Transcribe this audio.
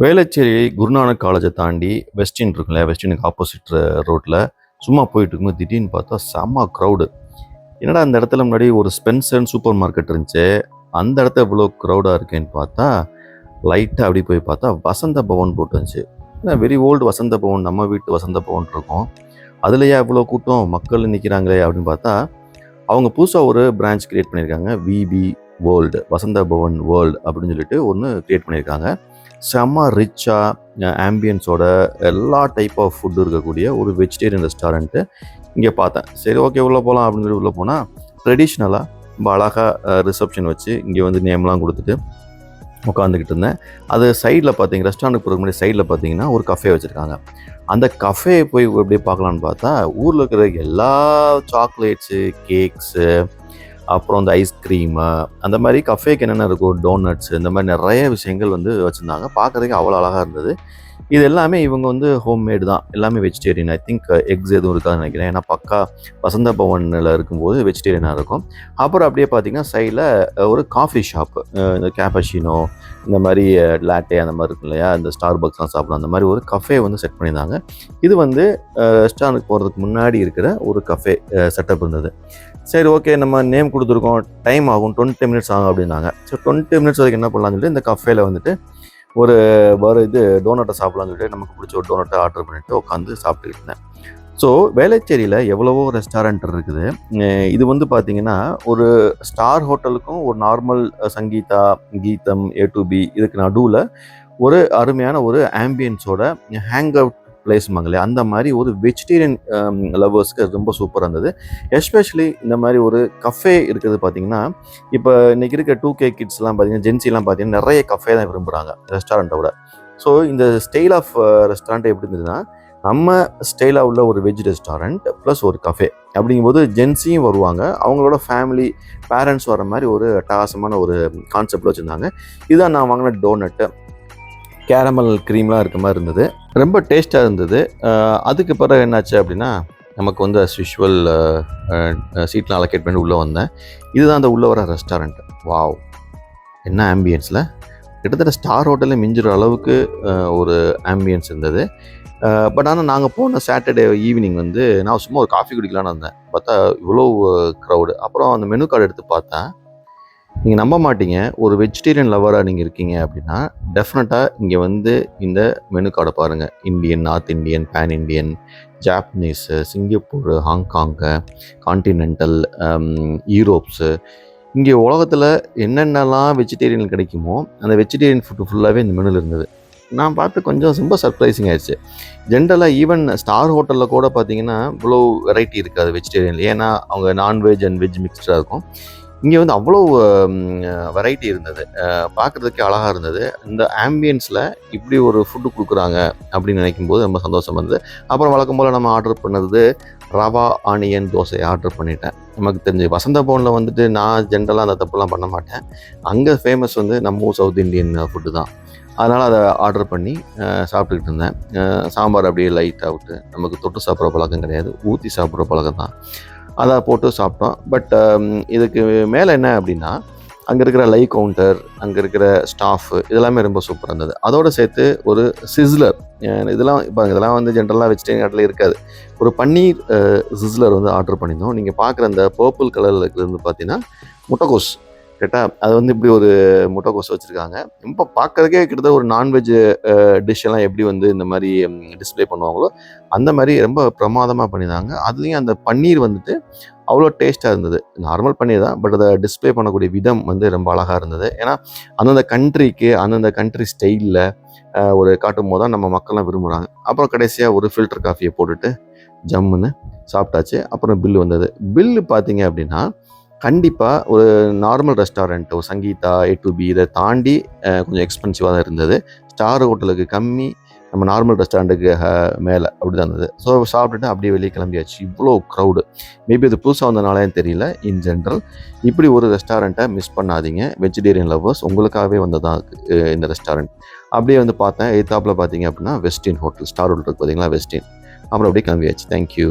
வேளச்சேரி குருநானக் காலேஜை தாண்டி வெஸ்டின் இருக்குல்ல வெஸ்டினுக்கு ஆப்போசிட் ரோட்டில் சும்மா போயிட்டு இருக்கும்போது திடீர்னு பார்த்தா செம்ம க்ரௌடு என்னடா அந்த இடத்துல முன்னாடி ஒரு ஸ்பென்சர்னு சூப்பர் மார்க்கெட் இருந்துச்சு அந்த இடத்த இவ்வளோ க்ரௌடாக இருக்கேன்னு பார்த்தா லைட்டாக அப்படி போய் பார்த்தா வசந்த பவன் போட்டு இருந்துச்சு. ஏன்னா வெரி ஓல்டு வசந்த பவன் நம்ம வீட்டு வசந்த பவன் இருக்கும். அதுலேயே இவ்வளோ கூட்டம்? மக்கள் நிற்கிறாங்களே அப்படின்னு பார்த்தா அவங்க புதுசாக ஒரு பிரான்ச் க்ரியேட் பண்ணியிருக்காங்க V P world Vasantha Bhavan world அப்படின்னு சொல்லிட்டு ஒன்று க்ரியேட் பண்ணியிருக்காங்க. செம்ம ரிச்சாக ஆம்பியன்ஸோட எல்லா டைப் ஆஃப் ஃபுட் இருக்கக்கூடிய ஒரு வெஜிடேரியன் ரெஸ்டாரண்ட்டு இங்கே பார்த்தேன். சரி ஓகே உள்ளே போகலாம் அப்படின்னு சொல்லி உள்ளே போனால் ட்ரெடிஷ்னலாக ரொம்ப அழகாக ரிசப்ஷன் வச்சு இங்கே வந்து நேம்லாம் கொடுத்துட்டு உட்காந்துக்கிட்டு இருந்தேன். அது சைடில் பார்த்தீங்க ரெஸ்டாரண்ட்டுக்கு போகிறதுக்கு முன்னாடி சைடில் பார்த்தீங்கன்னா ஒரு கஃபே வச்சுருக்காங்க. அந்த கஃபே போய் எப்படி பார்க்கலான்னு பார்த்தா ஊரில் இருக்கிற எல்லா சாக்லேட்ஸு கேக்ஸு அப்புறம் இந்த ஐஸ்கிரீமு அந்த மாதிரி கஃபேக்கு என்னென்ன இருக்கும் டோனட்ஸ் இந்த மாதிரி நிறைய விஷயங்கள் வந்து வச்சுருந்தாங்க. பார்க்குறதுக்கு அவ்வளோ அழகாக இருந்தது. இது எல்லாமே இவங்க வந்து ஹோம்மேடு தான். எல்லாமே வெஜிடேரியன் ஐ திங்க் எக்ஸ் எதுவும் இருக்காதுன்னு நினைக்கிறேன். ஏன்னா பக்கா வசந்த பவனில் இருக்கும்போது வெஜிடேரியனாக இருக்கும். அப்புறம் அப்படியே பார்த்தீங்கன்னா சைடில் ஒரு காஃபி ஷாப்பு இந்த கேபஷினோ இந்த மாதிரி லாட்டே அந்த மாதிரி இருக்கும் இல்லையா? இந்த ஸ்டார் பக்ஸ்லாம் சாப்பிடலாம். அந்த மாதிரி ஒரு கஃபே வந்து செட் பண்ணியிருந்தாங்க. இது வந்து ரெஸ்டாரண்ட் போகிறதுக்கு முன்னாடி இருக்கிற ஒரு கஃபே செட்டப் இருந்தது. சரி ஓகே நம்ம நேம் கொடுத்துருக்கோம். டைம் ஆகும். டுவெண்ட்டி மினிட்ஸ் ஆகும் அப்படின்னாங்க. ஸோ டுவெண்ட்டி மினிட்ஸ் வரைக்கும் என்ன பண்ணலாம்னு சொல்லிட்டு இந்த கஃபேல வந்துட்டு ஒரு வர இது டோனட்டை சாப்பிட்லான்னு சொல்லிட்டு நமக்கு பிடிச்ச ஒரு டோனட்டை ஆர்டர் பண்ணிவிட்டு உட்காந்து சாப்பிட்டுக்கிட்டு இருந்தேன். ஸோ வேலைச்சேரியில் எவ்வளவோ ரெஸ்டாரண்ட் இருக்குது. இது வந்து பார்த்தீங்கன்னா ஒரு ஸ்டார் ஹோட்டலுக்கும் ஒரு நார்மல் சங்கீதா கீதம் ஏ டு பி இதுக்கு நடுவில் ஒரு அருமையான ஒரு ஆம்பியன்ஸோட ஹேங் அவுட் பிளேஸ்மாங்களே அந்த மாதிரி ஒரு வெஜிடேரியன் லவ்வர்ஸ்க்கு um, ரொம்ப சூப்பராக இருந்தது. எஸ்பெஷலி இந்த மாதிரி ஒரு கஃபே இருக்கிறது பார்த்தீங்கன்னா இப்போ இன்றைக்கி இருக்க டூ கே கிட்ஸ்லாம் பார்த்தீங்கன்னா ஜென்சிலாம் பார்த்தீங்கன்னா நிறைய கஃபே தான் விரும்புகிறாங்க ரெஸ்டாரண்ட்டோட ஸோ இந்த ஸ்டைல் ஆஃப் ரெஸ்டாரண்ட் எப்படி இருந்ததுன்னா நம்ம ஸ்டைலாக உள்ள ஒரு வெஜ் ரெஸ்டாரண்ட் ப்ளஸ் ஒரு கஃபே அப்படிங்கும்போது ஜென்ஸையும் வருவாங்க. அவங்களோட ஃபேமிலி பேரண்ட்ஸ் வர மாதிரி ஒரு அட்டகாசமான ஒரு கான்செப்டில் வச்சுருந்தாங்க. இதுதான் நான் வாங்கின டோனட்டு கேரமல் க்ரீம்லாம் இருக்க மாதிரி இருந்தது. ரொம்ப டேஸ்ட்டாக இருந்தது. அதுக்கு பிறகு என்னாச்சு அப்படின்னா நமக்கு வந்து அஸ் யூஷுவல் சீட்லாம் அலோகேட் பண்ணி உள்ளே வந்தேன். இதுதான் அந்த உள்ளே வர ரெஸ்டாரண்ட் வாவ் என்ன ஆம்பியன்ஸில் கிட்டத்தட்ட ஸ்டார் ஹோட்டலில் மிஞ்சுற அளவுக்கு ஒரு ஆம்பியன்ஸ் இருந்தது. பட் ஆனால் நாங்கள் போன சாட்டர்டே ஈவினிங் வந்து நான் சும்மா ஒரு காஃபி குடிக்கலான்னு வந்தேன். பார்த்தா இவ்வளோ க்ரௌடு அப்புறம் அந்த மெனு கார்டு எடுத்து பார்த்தேன். நீங்கள் நம்ப மாட்டீங்க. ஒரு வெஜிடேரியன் லவராக நீங்கள் இருக்கீங்க அப்படின்னா டெஃபினட்டாக இங்கே வந்து இந்த மெனு கார்டை பாருங்கள் Indian north Indian pan Indian Japanese Singapore Hong Kong continental யூரோப்ஸு இங்கே உலகத்தில் என்னென்னலாம் வெஜிடேரியன் கிடைக்குமோ அந்த வெஜிடேரியன் ஃபுட்டு ஃபுல்லாகவே இந்த மெனுவில் இருந்தது. நான் பார்த்து கொஞ்சம் ரொம்ப சர்ப்ரைசிங் ஆயிடுச்சு. ஜென்ரலாக ஈவன் ஸ்டார் ஹோட்டலில் கூட பார்த்தீங்கன்னா இவ்வளோ வெரைட்டி இருக்காது வெஜிடேரியன் ஏன்னா அவங்க நான்வெஜ் அண்ட் வெஜ் மிக்ஸ்டாக இருக்கும். இங்கே வந்து அவ்வளோ வெரைட்டி இருந்தது. பார்க்குறதுக்கே அழகாக இருந்தது. இந்த ஆம்பியன்ஸில் இப்படி ஒரு ஃபுட்டு கொடுக்குறாங்க அப்படின்னு நினைக்கும் போது ரொம்ப சந்தோஷம் இருந்தது. அப்புறம் வழக்கம் போல் நம்ம ஆர்டர் பண்ணது ரவா ஆனியன் தோசை ஆர்டர் பண்ணிட்டேன். நமக்கு தெரிஞ்சு வசந்த பவனில் வந்துட்டு நான் ஜென்ரலாக அந்த தப்புலாம் பண்ண மாட்டேன். அங்கே ஃபேமஸ் வந்து நம்ம சவுத் இந்தியன் ஃபுட்டு தான். அதனால் அதை ஆர்டர் பண்ணி சாப்பிட்டுக்கிட்டு இருந்தேன். சாம்பார் அப்படியே லைட்டாக விட்டு நமக்கு தொட்டு சாப்பிட்ற பழக்கம் கிடையாது. ஊற்றி சாப்பிட்ற பழக்கம் தான். அதை போட்டு சாப்பிட்டோம். பட் um, இதுக்கு மேலே என்ன அப்படின்னா அங்கே இருக்கிற லை கவுண்டர் அங்கே இருக்கிற ஸ்டாஃபு இதெல்லாமே ரொம்ப சூப்பராக இருந்தது. அதோடு சேர்த்து ஒரு சிஸ்லர் இதெல்லாம் இப்போ இதெல்லாம் வந்து ஜென்ரலாக வெஜிடேரியன் ஆட்டில் இருக்காது. ஒரு பன்னீர் சிஸ்லர் வந்து ஆர்டர் பண்ணியிருந்தோம். நீங்கள் பார்க்குற அந்த பர்பிள் கலரில் இருந்து பார்த்தீங்கன்னா முட்டைகோஸ் கேட்டால் அது வந்து இப்படி ஒரு முட்டைக்கோஸ் வச்சுருக்காங்க. இப்போ பார்க்குறதுக்கே கிட்டத்தட்ட ஒரு நான்வெஜ் டிஷ் எல்லாம் எப்படி வந்து இந்த மாதிரி டிஸ்பிளே பண்ணுவாங்களோ அந்த மாதிரி ரொம்ப பிரமாதமாக பண்ணியிருந்தாங்க. அதுலேயும் அந்த பன்னீர் வந்துட்டு அவ்வளோ டேஸ்ட்டாக இருந்தது. நார்மல் பன்னீர் தான் பட் அதை டிஸ்பிளே பண்ணக்கூடிய விதம் வந்து ரொம்ப அழகாக இருந்தது. ஏன்னா அந்தந்த கண்ட்ரிக்கு அந்தந்த கண்ட்ரி ஸ்டைலில் ஒரு காட்டும் போது தான் நம்ம மக்கள்லாம் விரும்புகிறாங்க அப்புறம் கடைசியாக ஒரு ஃபில்டர் காஃபியை போட்டுட்டு ஜம்முன்னு சாப்பிட்டாச்சு. அப்புறம் பில்லு வந்தது. பில்லு பார்த்தீங்க அப்படின்னா கண்டிப்பாக ஒரு நார்மல் ரெஸ்டாரண்ட் ஒரு சங்கீதா ஏ டு பி இதை தாண்டி கொஞ்சம் எக்ஸ்பென்சிவாக தான் இருந்தது. ஸ்டார் ஹோட்டலுக்கு கம்மி நம்ம நார்மல் ரெஸ்டாரண்ட்டுக்கு மேலே அப்படி தான் இருந்தது. ஸோ சாப்பிட்டுட்டு அப்படியே வெளியே கிளம்பியாச்சு. இவ்வளோ க்ரௌடு மேபி அது புதுசாக வந்தனாலே தெரியல. இன் ஜென்ரல் இப்படி ஒரு ரெஸ்டாரண்ட்டை மிஸ் பண்ணாதீங்க. வெஜிடேரியன் லவ்வர்ஸ் உங்களுக்காகவே வந்ததான் இந்த ரெஸ்டாரண்ட் அப்படியே வந்து பார்த்தேன். எய்த்தாப்பில் பார்த்தீங்க அப்படின்னா வெஸ்டின் ஹோட்டல் ஸ்டார் ஹோட்டல் பார்த்தீங்களா வெஸ்டின் அப்புறம் அப்படியே கிளம்பியாச்சு. தேங்க்யூ